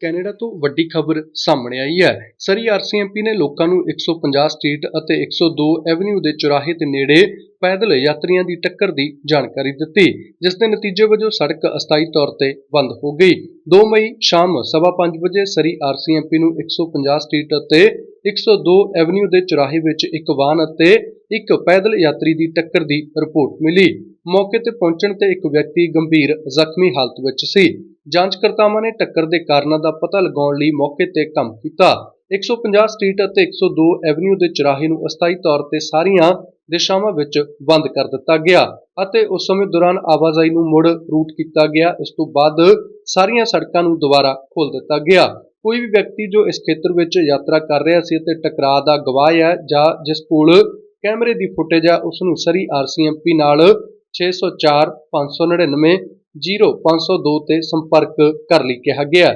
Canada ਤੋਂ ਵੱਡੀ ਖਬਰ ਸਾਹਮਣੇ ਆਈ ਹੈ। ਸਰੀ ਆਰਸੀਐਮਪੀ ਨੇ ਲੋਕਾਂ ਨੂੰ 150 ਸਟਰੀਟ ਅਤੇ 102 ਐਵਨਿਊ ਦੇ ਚੁਰਾਹੇ ਦੇ ਨੇੜੇ ਪੈਦਲ ਯਾਤਰੀਆਂ ਦੀ ਟੱਕਰ ਦੀ ਜਾਣਕਾਰੀ ਦਿੱਤੀ, ਜਿਸ ਦੇ ਨਤੀਜੇ ਵਜੋਂ ਸੜਕ ਅਸਥਾਈ ਤੌਰ ਤੇ ਬੰਦ ਹੋ ਗਈ। 2 ਮਈ ਸ਼ਾਮ 5:30 ਵਜੇ ਸਰੀ ਆਰਸੀਐਮਪੀ ਨੂੰ 150 ਸਟਰੀਟ ਅਤੇ 102 ਐਵਨਿਊ ਦੇ ਚੁਰਾਹੇ ਵਿੱਚ ਇੱਕ ਵਾਹਨ ਅਤੇ ਇੱਕ ਪੈਦਲ ਯਾਤਰੀ ਦੀ ਟੱਕਰ ਦੀ ਰਿਪੋਰਟ ਮਿਲੀ। ਮੌਕੇ ਤੇ ਪਹੁੰਚਣ ਤੇ ਇੱਕ ਵਿਅਕਤੀ ਗੰਭੀਰ ਜ਼ਖਮੀ ਹਾਲਤ ਵਿੱਚ ਸੀ। ਜਾਂਚਕਰਤਾਵਾਂ ਨੇ ਟੱਕਰ ਦੇ ਕਾਰਨਾਂ ਦਾ ਪਤਾ ਲਗਾਉਣ ਲਈ ਮੌਕੇ ਤੇ ਕੰਮ ਕੀਤਾ। 150 ਸਟਰੀਟ ਅਤੇ 102 ਐਵਨਿਊ ਦੇ ਚੁਰਾਹੇ ਨੂੰ ਅਸਥਾਈ ਤੌਰ ਤੇ ਸਾਰੀਆਂ ਦਿਸ਼ਾਵਾਂ ਵਿੱਚ ਬੰਦ ਕਰ ਦਿੱਤਾ ਗਿਆ ਅਤੇ ਉਸ ਸਮੇਂ ਦੌਰਾਨ ਆਵਾਜਾਈ ਨੂੰ ਮੁੜ ਰੂਟ ਕੀਤਾ ਗਿਆ। ਇਸ ਤੋਂ ਬਾਅਦ ਸਾਰੀਆਂ ਸੜਕਾਂ ਨੂੰ ਦੁਬਾਰਾ ਖੋਲ੍ਹ ਦਿੱਤਾ ਗਿਆ। ਕੋਈ ਵੀ ਵਿਅਕਤੀ ਜੋ ਇਸ ਖੇਤਰ ਵਿੱਚ ਯਾਤਰਾ ਕਰ ਰਿਹਾ ਸੀ ਅਤੇ ਟਕਰਾਅ ਦਾ ਗਵਾਹ ਹੈ ਜਾਂ ਜਿਸ ਕੋਲ ਕੈਮਰੇ ਦੀ ਫੁਟੇਜ ਹੈ, ਉਸ ਨੂੰ ਸਰੀ ਆਰਸੀਐਮਪੀ ਨਾਲ 604 599 0502 ਤੇ ਸੰਪਰਕ ਕਰ ਲਈ ਕਿਹਾ ਗਿਆ।